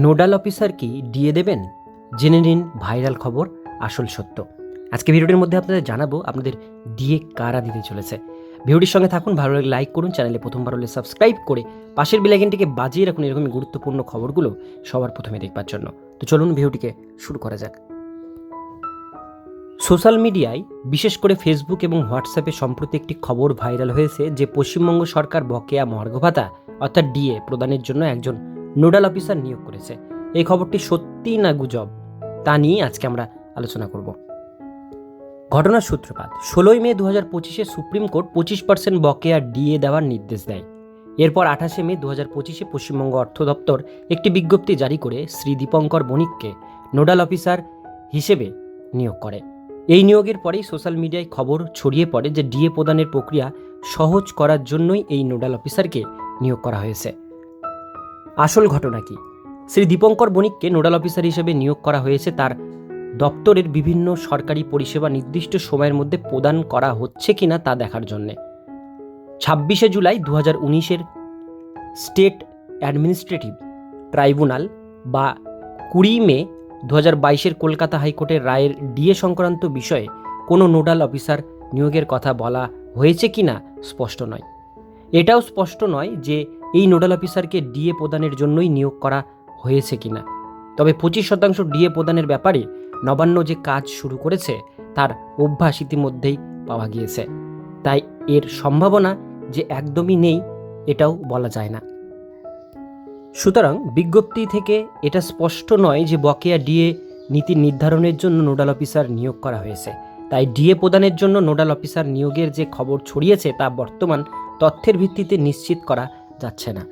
Nodal officer কি DA দেবেন? জেনে নিন ভাইরাল খবর, আসল সত্য। আজকে ভিডিওটির মধ্যে আপনাদের জানাব আপনাদের ডিএ কারা দিতে চলেছে। ভিডিওটির সঙ্গে থাকুন, ভালো লাগলে লাইক করুন, চ্যানেলে প্রথমবার হলে সাবস্ক্রাইব করে পাশের বেলাইকেনটিকে বাজিয়ে রাখুন এরকমই গুরুত্বপূর্ণ খবরগুলো সবার প্রথমে দেখবার জন্য। তো চলুন ভিডিওটিকে শুরু করা যাক। সোশ্যাল মিডিয়ায় বিশেষ করে ফেসবুক এবং হোয়াটসঅ্যাপে সম্প্রতি একটি খবর ভাইরাল হয়েছে যে পশ্চিমবঙ্গ সরকার বকেয়া মহার্ঘ ভাতা অর্থাৎ ডিএ, প্রদানের জন্য একজন নোডাল অফিসার নিয়োগ করেছে। এই খবরটি সত্যি না গুজব, তা নিয়ে আজকে আমরা আলোচনা করব। ঘটনার সূত্রপাত, ষোলোই মে দু হাজার পঁচিশে সুপ্রিম কোর্ট পঁচিশ পার্সেন্ট বকেয়া ডিএ দেওয়ার নির্দেশ দেয়। এরপর আঠাশে মে দু হাজার পঁচিশে পশ্চিমবঙ্গ অর্থ দপ্তর একটি বিজ্ঞপ্তি জারি করে শ্রী দীপঙ্কর বণিককে নোডাল অফিসার হিসেবে নিয়োগ করে। এই নিয়োগের পরেই সোশ্যাল মিডিয়ায় খবর ছড়িয়ে পড়ে যে ডিএ প্রদানের প্রক্রিয়া সহজ করার জন্যই এই নোডাল অফিসারকে নিয়োগ করা হয়েছে। আসল ঘটনা কি? শ্রী দীপঙ্কর বণিককে নোডাল অফিসার হিসেবে নিয়োগ করা হয়েছে। তার দপ্তরের বিভিন্ন সরকারি পরিষেবা নির্দিষ্ট সময়ের মধ্যে প্রদান করা হচ্ছে কিনা তা দেখার জন্যে। ছাব্বিশে জুলাই দু হাজার উনিশের স্টেট অ্যাডমিনিস্ট্রেটিভ ট্রাইব্যুনাল বা কুড়ি মে দু হাজার বাইশের কলকাতা হাইকোর্টের রায়ের ডিএ সংক্রান্ত বিষয়ে কোনো নোডাল অফিসার নিয়োগের কথা বলা হয়েছে কি না স্পষ্ট নয়। এটাও স্পষ্ট নয় যে এই নোডাল অফিসারকে ডিএ প্রদানের জন্যই নিয়োগ করা হয়েছে কিনা? তবে পঁচিশ শতাংশ ডিএ প্রদানের ব্যাপারে নবান্ন যে কাজ শুরু করেছে, তার অভ্যাস ইতিমধ্যেই পাওয়া গিয়েছে। তাই এর সম্ভাবনা যে একদমই নেই, এটাও বলা যায় না। সুতরাং বিজ্ঞপ্তি থেকে এটা স্পষ্ট নয় যে বকেয়া ডিএ নীতি নির্ধারণের জন্য নোডাল অফিসার নিয়োগ করা হয়েছে। তাই ডিএ প্রদানের জন্য নোডাল অফিসার নিয়োগের যে খবর ছড়িয়েছে, তা বর্তমান তথ্যের ভিত্তিতে নিশ্চিত করা যাচ্ছে না।